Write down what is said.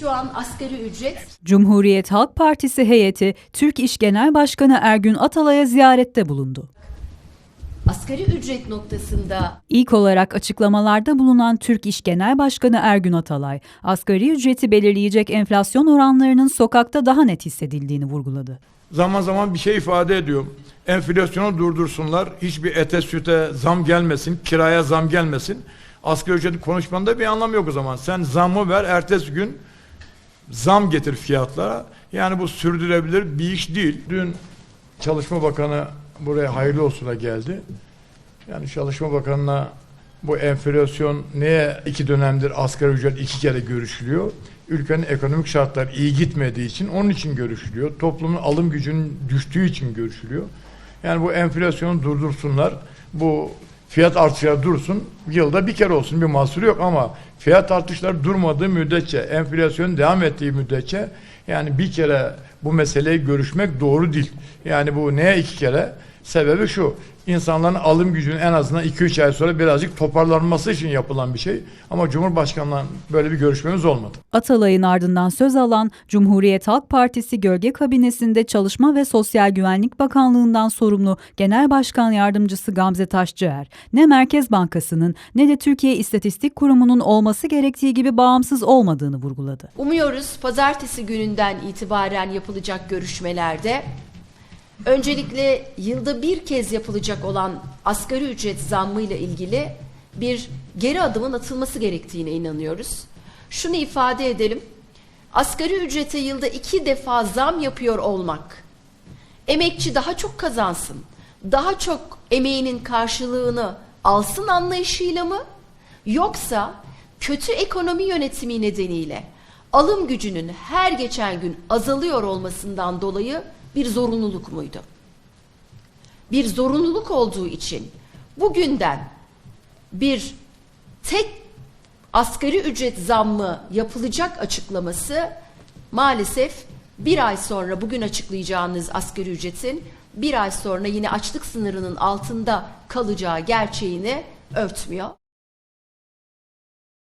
Şu an asgari ücret Cumhuriyet Halk Partisi heyeti Türk İş Genel Başkanı Ergün Atalay'a ziyarette bulundu. asgari ücret noktasında İlk olarak açıklamalarda bulunan Türk İş Genel Başkanı Ergün Atalay, asgari ücreti belirleyecek enflasyon oranlarının sokakta daha net hissedildiğini vurguladı. zaman zaman bir şey ifade ediyor. Enflasyonu durdursunlar, hiçbir ete süte zam gelmesin, kiraya zam gelmesin. Asgari ücreti konuşmanda bir anlam yok o zaman. Sen zammı ver, ertesi gün zam getir fiyatlara. Yani bu sürdürülebilir bir iş değil. Dün Çalışma Bakanı buraya hayırlı olsuna geldi. Yani Çalışma Bakanı'na bu enflasyon neye iki dönemdir asgari ücret iki kere görüşülüyor? Ülkenin ekonomik şartlar iyi gitmediği için onun için görüşülüyor. Toplumun alım gücünün düştüğü için görüşülüyor. Yani bu enflasyonu durdursunlar. Bu fiyat artışları dursun. Yılda bir kere olsun bir mahsuru yok ama fiyat artışları durmadığı müddetçe, enflasyon devam ettiği müddetçe yani bir kere bu meseleyi görüşmek doğru değil. Yani bu neye iki kere? Sebebi şu. İnsanların alım gücünün en azından 2-3 ay sonra birazcık toparlanması için yapılan bir şey. Ama Cumhurbaşkanı'ndan böyle bir görüşmemiz olmadı. Atalay'ın ardından söz alan Cumhuriyet Halk Partisi Gölge Kabinesi'nde Çalışma ve Sosyal Güvenlik Bakanlığı'ndan sorumlu Genel Başkan Yardımcısı Gamze Taşçıer, ne Merkez Bankası'nın ne de Türkiye İstatistik Kurumu'nun olması gerektiği gibi bağımsız olmadığını vurguladı. umuyoruz pazartesi gününden itibaren yapılacak görüşmelerde öncelikle yılda bir kez yapılacak olan asgari ücret zammı ile ilgili bir geri adımın atılması gerektiğine inanıyoruz. Şunu ifade edelim. Asgari ücrete yılda iki defa zam yapıyor olmak, emekçi daha çok kazansın, daha çok emeğinin karşılığını alsın anlayışıyla mı? Yoksa kötü ekonomi yönetimi nedeniyle alım gücünün her geçen gün azalıyor olmasından dolayı bir zorunluluk muydu? Bir zorunluluk olduğu için bugünden bir tek asgari ücret zammı yapılacak açıklaması maalesef bir ay sonra bugün açıklayacağınız asgari ücretin bir ay sonra yine açlık sınırının altında kalacağı gerçeğini örtmüyor.